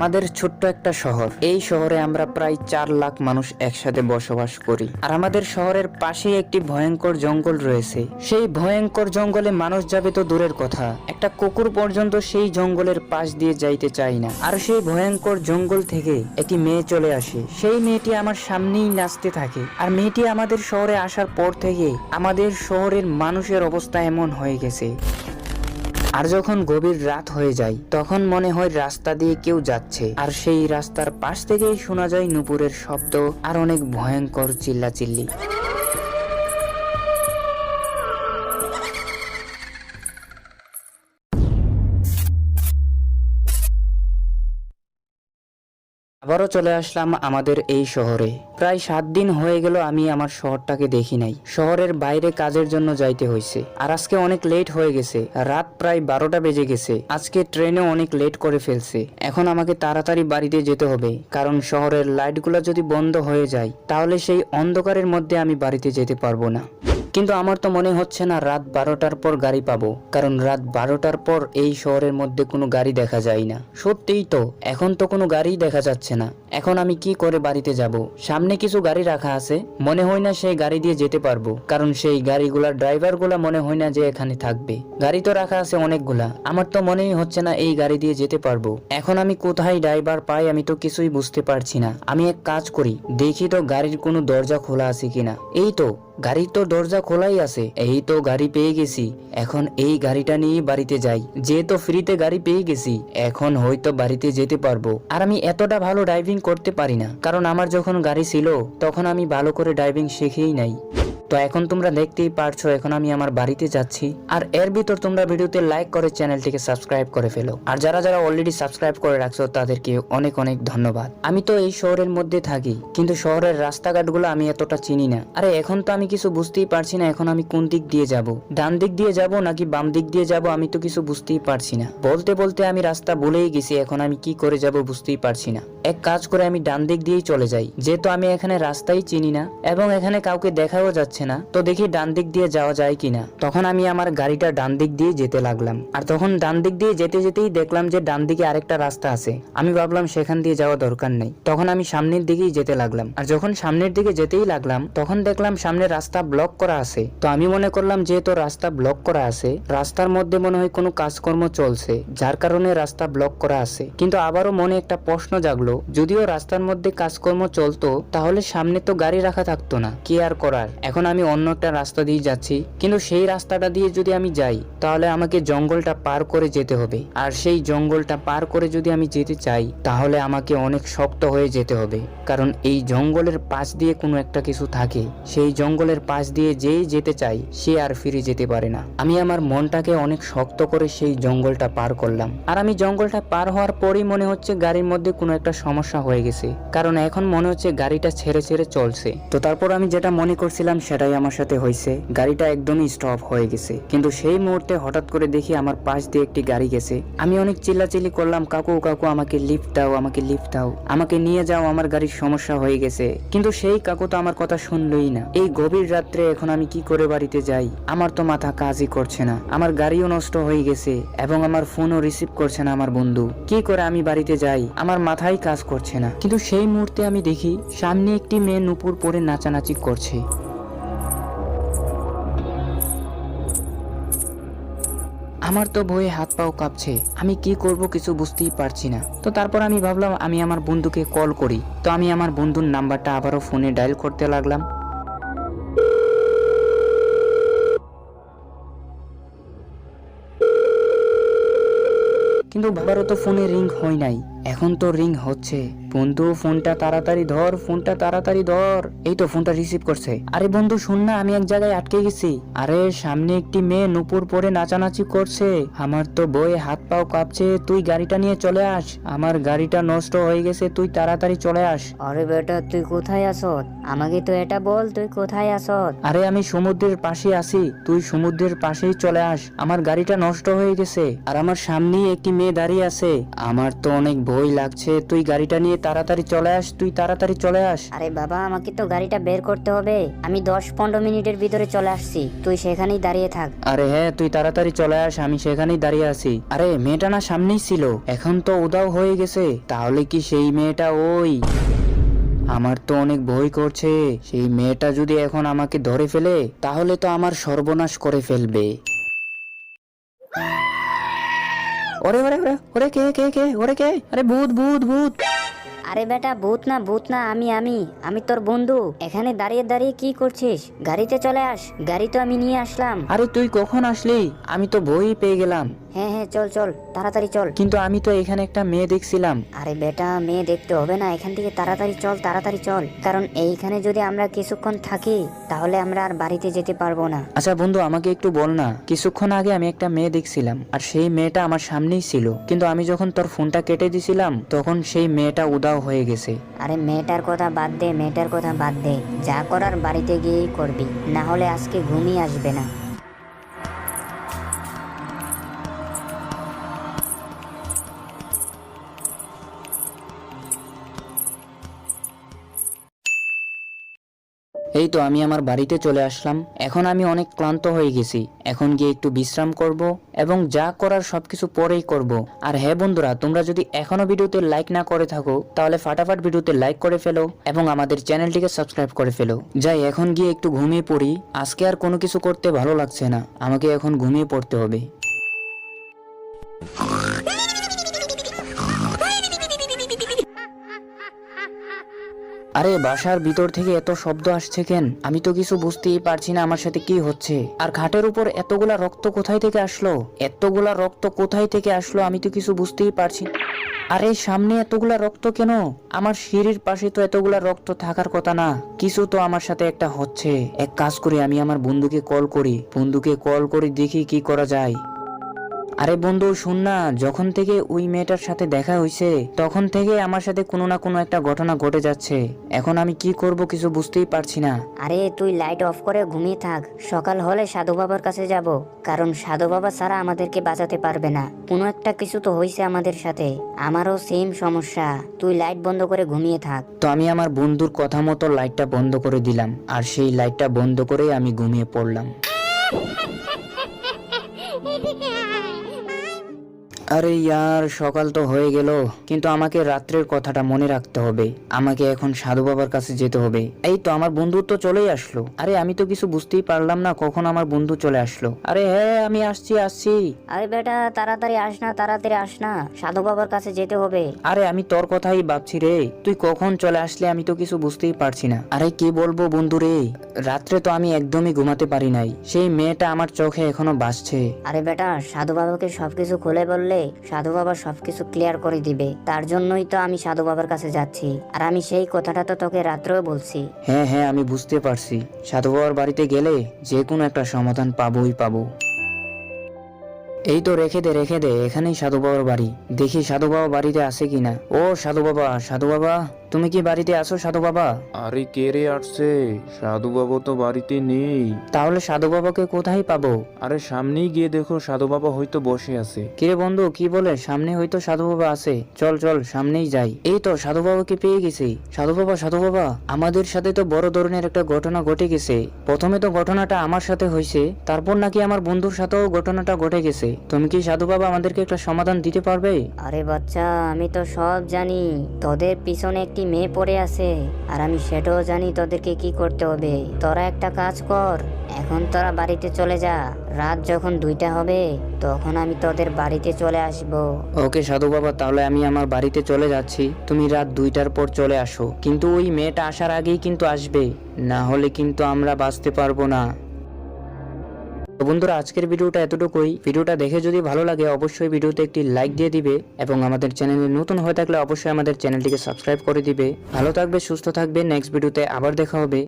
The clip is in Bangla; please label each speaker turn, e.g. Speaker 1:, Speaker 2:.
Speaker 1: আমাদের ছোট্ট একটা শহর। এই শহরে আমরা প্রায় চার লাখ মানুষ একসাথে বসবাস করি। আর আমাদের শহরের পাশেই একটি ভয়ঙ্কর জঙ্গল রয়েছে। সেই ভয়ঙ্কর জঙ্গলে মানুষ যাবে তো দূরের কথা। একটা কুকুর পর্যন্ত সেই জঙ্গলের পাশ দিয়ে যাইতে চাই না। আর সেই ভয়ঙ্কর জঙ্গল থেকে একটি মেয়ে চলে আসে। সেই মেয়েটি আমার সামনেই নাচতে থাকে। আর মেয়েটি আমাদের শহরে আসার পর থেকে আমাদের শহরের মানুষের অবস্থা এমন হয়ে গেছে। আর যখন গভীর রাত হয়ে যায়, তখন মনে হয় রাস্তা দিয়ে কেউ যাচ্ছে। আর সেই রাস্তার পাশ থেকেই শোনা যায় নুপুরের শব্দ, আর অনেক ভয়ঙ্কর চিল্লাচিল্লি। আবারও চলে আসলাম আমাদের এই শহরে। প্রায় সাত দিন হয়ে গেল আমি আমার শহরটাকে দেখি নাই। শহরের বাইরে কাজের জন্য যাইতে হয়েছে আর আজকে অনেক লেট হয়ে গেছে। রাত প্রায় বারোটা বেজে গেছে। আজকে ট্রেনে অনেক লেট করে ফেলছে। এখন আমাকে তাড়াতাড়ি বাড়িতে যেতে হবে। কারণ শহরের লাইটগুলো যদি বন্ধ হয়ে যায়, তাহলে সেই অন্ধকারের মধ্যে আমি বাড়িতে যেতে পারব না। কিন্তু আমার তো মনে হচ্ছে না রাত বারোটার পর গাড়ি পাবো, কারণ রাত বারোটার পর এই শহরের মধ্যে কোনো গাড়ি দেখা যায় না। সত্যিই তো, এখন তো কোনো গাড়ি দেখা যাচ্ছে না। এখন আমি কি করে বাড়িতে যাব? সামনে কিছু গাড়ি রাখা আছে, মনে হয় না সেই গাড়ি দিয়ে যেতে পারব, কারণ সেই গাড়িগুলার ড্রাইভারগুলা মনে হয় না যে এখানে থাকবে। গাড়ি তো রাখা আছে অনেকগুলা, আমার তো মনেই হচ্ছে না এই গাড়ি দিয়ে যেতে পারব। এখন আমি কোথায় ড্রাইভার পাই আমি তো কিছুই বুঝতে পারছি না। আমি এক কাজ করি, দেখি তো গাড়ির কোনো দরজা খোলা আছে কিনা। এই তো গাড়ির তো দরজা খোলাই আছে, এই তো গাড়ি পেয়ে গেছি। এখন এই গাড়িটা নিয়ে বাড়িতে যাই। যে তো ফ্রিতে গাড়ি পেয়ে গেছি, এখন হয়তো বাড়িতে যেতে পারব। আর আমি এতটা ভালো ড্রাইভিং করতে পারি না, কারণ আমার যখন গাড়ি ছিল, তখন আমি ভালো করে ড্রাইভিং শিখেই নাই। তো এখন তোমরা দেখতেই পারছ, এখন আমি আমার বাড়িতে যাচ্ছি। আর এর ভিতর তোমরা ভিডিওতে লাইক করে চ্যানেলটিকে সাবস্ক্রাইব করে ফেলো। আর যারা যারা অলরেডি সাবস্ক্রাইব করে রাখছো, তাদেরকে অনেক অনেক ধন্যবাদ। আমি তো এই শহরের মধ্যে থাকি, কিন্তু শহরের রাস্তাঘাটগুলো আমি এতটা চিনি না। আরে, এখন তো আমি কিছু বুঝতেই পারছি না, এখন আমি কোন দিক দিয়ে যাব? ডান দিক দিয়ে যাব নাকি বাম দিক দিয়ে যাব, আমি তো কিছু বুঝতেই পারছি না। বলতে বলতে আমি রাস্তা ভুলেই গেছি, এখন আমি কি করে যাব বুঝতেই পারছি না। এক কাজ করে আমি ডান দিক দিয়েই চলে যাই। যেহেতু আমি এখানে রাস্তাই চিনি না এবং এখানে কাউকে দেখাও যাচ্ছে না, তো দেখি ডান দিক দিয়ে যাওয়া যায় কিনা। তখন আমি আমার গাড়িটা ডান দিক দিয়ে যেতে লাগলাম। আর তখন ডান দিক দিয়ে যেতে যেতেই দেখলাম যে ডান দিকে আরেকটা রাস্তা আছে। আমি ভাবলাম সেখান দিয়ে যাওয়া দরকার নেই। তখন আমি সামনের দিকেই যেতে লাগলাম। আর যখন সামনের দিকে যেতেই লাগলাম, তখন দেখলাম সামনে রাস্তা ব্লক করা আছে। তো আমি মনে করলাম যেহেতু রাস্তা ব্লক করা আছে, রাস্তার মধ্যে মনে হয় কোনো কাজকর্ম চলছে, যার কারণে রাস্তা ব্লক করা আছে। কিন্তু আবারও মনে একটা প্রশ্ন জাগলো যদিও রাস্তার মধ্যে কাজকর্ম চলতো, তাহলে সামনে তো গাড়ি রাখা থাকতো না। কি আর করার? এখন আমি অন্য একটা রাস্তা দিয়ে যাচ্ছি। কিন্তু সেই রাস্তাটা দিয়ে যদি আমি যাই, তাহলে আমাকে জঙ্গলটা পার করে যেতে হবে। আর সেই জঙ্গলটা পার করে যদি আমি যেতে চাই, তাহলে আমাকে অনেক শক্ত হয়ে যেতে হবে। কারণ এই জঙ্গলের পাশ দিয়ে কোনো একটা কিছু থাকে। সেই জঙ্গলের পাশ দিয়ে যেই যেতে চাই, সে আর ফিরে যেতে পারে না। আমি আমার মনটাকে অনেক শক্ত করে সেই জঙ্গলটা পার করলাম। আর আমি জঙ্গলটা পার হওয়ার পরেই মনে হচ্ছে গাড়ির মধ্যে কোনো একটা সমস্যা হয়ে গেছে। কারণ এখন মনে হচ্ছে গাড়িটা ছেড়ে ছেড়ে চলছে। তো তারপর আমি যেটা মনে করছিলাম সেটাই আমার সাথে হয়েছে। গাড়িটা একদমই স্টপ হয়ে গেছে। কিন্তু সেই মুহূর্তে হঠাৎ করে দেখি আমার পাশ দিয়ে একটি গাড়ি গেছে। আমি অনেক চিল্লাচিল্লি করলাম, কাকু কাকু, আমাকে লিফট দাও, আমাকে লিফট দাও। আমাকে নিয়ে যাও, আমার গাড়ির সমস্যা হয়ে গেছে। কিন্তু সেই কাকু তো আমার কথা শুনলই না। এই গভীর রাত্রে এখন আমি কি করে বাড়িতে যাই? আমার তো মাথা কাজই করছে না। আমার গাড়িও নষ্ট হয়ে গেছে এবং আমার ফোনও রিসিভ করছে না আমার বন্ধু। কি করে আমি বাড়িতে যাই? আমার মাথায় কাজ করছে না। কিন্তু সেই মুহূর্তে আমি দেখি, সামনে একটি মেয়ে নুপুর পরে নাচানাচি করছে। আমার তো ভয়ে হাত পাও কাঁপছে। আমি কি করব কিছু বুঝতেই পারছি না। তো তারপর আমি ভাবলাম, আমি আমার বন্ধুকে কল করি। তো আমি আমার বন্ধুর নাম্বারটা আবারও ফোনে ডায়াল করতে লাগলাম। কিন্তু বাবারও তো ফোনে রিং হয় নাই। এখন তো রিং হচ্ছে। বন্ধু ফোনটা তাড়াতাড়ি ধর ফোনটা তাড়াতাড়ি ধর। এই তো ফোনটা রিসিভ করছে। আরে বন্ধু শুন না আমি এক জায়গায় আটকে গেছি। আরে সামনে একটি মেয়ে নুপুর পরে নাচানাচি করছে। আমার তো বয়ে হাত পাও কাঁপছে। তুই গাড়িটা নিয়ে চলে আস। আমার গাড়িটা নষ্ট হয়ে গেছে তুই তাড়াতাড়ি চলে আস।
Speaker 2: আরে বেটা তুই কোথায় আসত আমাকে তো এটা বল তুই কোথায় আসত
Speaker 1: আরে আমি সমুদ্রের পাশে আছি। তুই সমুদ্রের পাশেই চলে আস। আমার গাড়িটা নষ্ট হয়ে গেছে। আর আমার সামনেই একটি মেয়ে দাঁড়িয়ে আছে। আমার তো অনেক ভয় লাগছে। তুই গাড়িটা নিয়ে তাড়াতাড়ি চলে আস তুই তাড়াতাড়ি চলে আস।
Speaker 2: আরে বাবা আমাকে তো গাড়িটা বের করতে হবে। আমি দশ পনেরো মিনিটের ভিতরে চলে আসছি। তুই সেখানেই দাঁড়িয়ে থাক।
Speaker 1: আরে হ্যাঁ তুই তাড়াতাড়ি চলে আস আমি সেখানেই দাঁড়িয়ে আছি। আরে মেয়েটা না সামনেই ছিল। এখন তো উদাও হয়ে গেছে। তাহলে কি সেই মেয়েটা ওই? আমার তো অনেক ভয় করছে। সেই মেয়েটা যদি এখন আমাকে ধরে ফেলে তাহলে তো আমার সর্বনাশ করে ফেলবে। ওরে ওরে ওরে ওরে কে কে কে ওরে কে আরে ভূত ভূত ভূত
Speaker 2: আরে বেটা ভূত না ভূত না আমি আমি আমি তোর বন্ধু। এখানে দাঁড়িয়ে দাঁড়িয়ে কি করছিস? গাড়িতে চলে আস গাড়ি তো আমি নিয়ে আসলাম।
Speaker 1: আরে তুই কখন আসলি? আমি তো বই পেয়ে গেলাম।
Speaker 2: হ্যাঁ হ্যাঁ চল চল তাড়াতাড়ি চল।
Speaker 1: কিন্তু আমি তো এখানে একটা মেয়ে দেখছিলাম।
Speaker 2: আরে বেটা মেয়ে দেখতে হবে না এখান থেকে তাড়াতাড়ি চল তাড়াতাড়ি চল। কারণ এইখানে যদি আমরা কিছুক্ষণ থাকি তাহলে আমরা আর বাড়িতে যেতে পারব না।
Speaker 1: আচ্ছা বন্ধু আমাকে একটু বল না। কিছুক্ষণ আগে আমি একটা মেয়ে দেখছিলাম আর সেই মেয়েটা আমার সামনেই ছিল। কিন্তু আমি যখন তোর ফোনটা কেটে দিছিলাম তখন সেই মেয়েটা উদাও হয়ে গেছে।
Speaker 2: আরে মেয়েটার কথা বাদ দে, মেয়েটার কথা বাদ দে। যা করার বাড়িতে গিয়েই করবি, না হলে আজকে ঘুমিয়ে আসবে না।
Speaker 1: এই তো আমি আমার বাড়িতে চলে আসলাম। এখন আমি অনেক ক্লান্ত হয়ে গেছি। এখন গিয়ে একটু বিশ্রাম করব এবং যা করার সবকিছু পরেই করব। আর হ্যাঁ বন্ধুরা, তোমরা যদি এখনও ভিডিওতে লাইক না করে থাকো, তাহলে ফাটাফাট ভিডিওতে লাইক করে ফেলো এবং আমাদের চ্যানেলটিকে সাবস্ক্রাইব করে ফেলো। যাই, এখন গিয়ে একটু ঘুমিয়ে পড়ি। আজকে আর কোনো কিছু করতে ভালো লাগছে না। আমাকে এখন ঘুমিয়ে পড়তে হবে। আরে, বাসার ভিতর থেকে এত শব্দ আসছে কেন? আমি তো কিছু বুঝতেই পারছি না আমার সাথে কি হচ্ছে। আর ঘাটের উপর এতগুলা রক্ত কোথায় থেকে আসলো? এতগুলা রক্ত কোথায় থেকে আসলো আমি তো কিছু বুঝতেই পারছি। আরে, সামনে এতগুলা রক্ত কেন? আমার সিঁড়ির পাশে তো এতগুলা রক্ত থাকার কথা না। কিছু তো আমার সাথে একটা হচ্ছে। এক কাজ করি, আমি আমার বন্ধুকে কল করি। বন্ধুকে কল করি দেখি কি করা যায়। আরে বন্ধু শুন না যখন থেকে ওই মেয়েটার সাথে দেখা হয়েছে তখন থেকে আমার সাথে কোনো না কোনো একটা ঘটনা ঘটে যাচ্ছে। এখন আমি কি করব কিছু বুঝতেই পারছি না।
Speaker 2: আরে তুই লাইট অফ করে ঘুমিয়ে থাক। সকাল হলে সাধু বাবার কাছে যাব কারণ সাধু বাবা ছাড়া আমাদেরকে বাঁচাতে পারবে না। কোনো একটা কিছু তো হয়েছে আমাদের সাথে। আমারও সেম সমস্যা। তুই লাইট বন্ধ করে ঘুমিয়ে থাক।
Speaker 1: তো আমি আমার বন্ধুর কথা মতো লাইটটা বন্ধ করে দিলাম আর সেই লাইটটা বন্ধ করেই আমি ঘুমিয়ে পড়লাম। আরে ইয়ার সকাল তো হয়ে গেল। কিন্তু আমাকে রাত্রের কথাটা মনে রাখতে হবে। আমাকে এখন সাধু বাবার কাছে যেতে হবে। এই তো আমার বন্ধু তো চলেই আসলো। আরে আমি তো কিছু বুঝতেই পারলাম না কখন আমার বন্ধু চলে আসলো। আরে হ্যাঁ আমি আসছি আসছি।
Speaker 2: আরে বেটা তাড়াতাড়ি আস না তাড়াতাড়ি আস না। সাধু বাবার কাছে যেতে হবে।
Speaker 1: আরে আমি তোর কথাই ভাবছি রে। তুই কখন চলে আসলে আমি তো কিছু বুঝতেই পারছি না। আরে কি বলব বন্ধু রে? রাত্রে তো আমি একদমই ঘুমাতে পারি নাই। সেই মেয়েটা আমার চোখে এখনও বাসছে
Speaker 2: আরে বেটা সাধু বাবাকে সবকিছু খুলে বললে সাধু বাবা সবকিছু ক্লিয়ার করে দিবে। তার জন্যই তো আমি সাধু বাবার কাছে যাচ্ছি। আর আমি সেই কথাটা তো তোকে রাত্রেও বলছি।
Speaker 1: হ্যাঁ হ্যাঁ আমি বুঝতে পারছি। সাধু বাবার বাড়িতে গেলে যে কোনো একটা সমাধান পাবোই পাবো। এই তো রেখে দে রেখে দে এখানেই সাধু বাবার বাড়ি। দেখি সাধু বাবা বাড়িতে আছে কিনা। ও সাধু বাবা সাধু বাবা। তুমি কি বাড়িতে আছো সাধু বাবা?
Speaker 3: আরে কে রে আসছে? সাধু বাবা তো বাড়িতে নেই।
Speaker 1: তাহলে সাধু বাবাকে কোথায় পাবো?
Speaker 3: আরে সামনেই গিয়ে দেখো সাধু বাবা হয়তো বসে আছে।
Speaker 1: কিরে বন্ধু কি বলে? সামনে হয়তো সাধু বাবা আছে। চল চল সামনেই যাই। এই তো সাধু বাবাকে পেয়ে গেছি। সাধু বাবা সাধু বাবা আমাদের সাথে তো বড় ধরনের একটা ঘটনা ঘটে গেছে। প্রথমে তো ঘটনাটা আমার সাথে হয়েছে তারপর নাকি আমার বন্ধুর সাথেও ঘটনাটা ঘটে গেছে। তুমি কি সাধু বাবা আমাদেরকে একটা সমাধান দিতে পারবে?
Speaker 2: আরে বাচ্চা আমি তো সব জানি। তোদের পিছনে একটি মেয়ে পড়ে আছে। আর আমি সেটাও জানি তোদেরকে কি করতে হবে। তোরা একটা কাজ কর। এখন তোরা বাড়িতে চলে যা। রাত যখন দুইটা হবে, তখন আমি তোদের বাড়িতে চলে আসব।
Speaker 1: ওকে সাধু বাবা, তাহলে আমি আমার বাড়িতে চলে যাচ্ছি। তুমি রাত দুইটার পর চলে আসো। কিন্তু ওই মেয়েটা আসার আগেই কিন্তু আসবে। না হলে কিন্তু আমরা বাঁচতে পারব না। তো বন্ধুরা, আজকের ভিডিওটা এতটুকুই। ভিডিওটা দেখে যদি ভালো লাগে, অবশ্যই ভিডিওতে একটি লাইক দিয়ে দিবে এবং আমাদের চ্যানেলে নতুন হয়ে থাকলে অবশ্যই আমাদের চ্যানেলটিকে সাবস্ক্রাইব করে দিবে। ভালো থাকবে, সুস্থ থাকবে নেক্সট ভিডিওতে আবার দেখা হবে।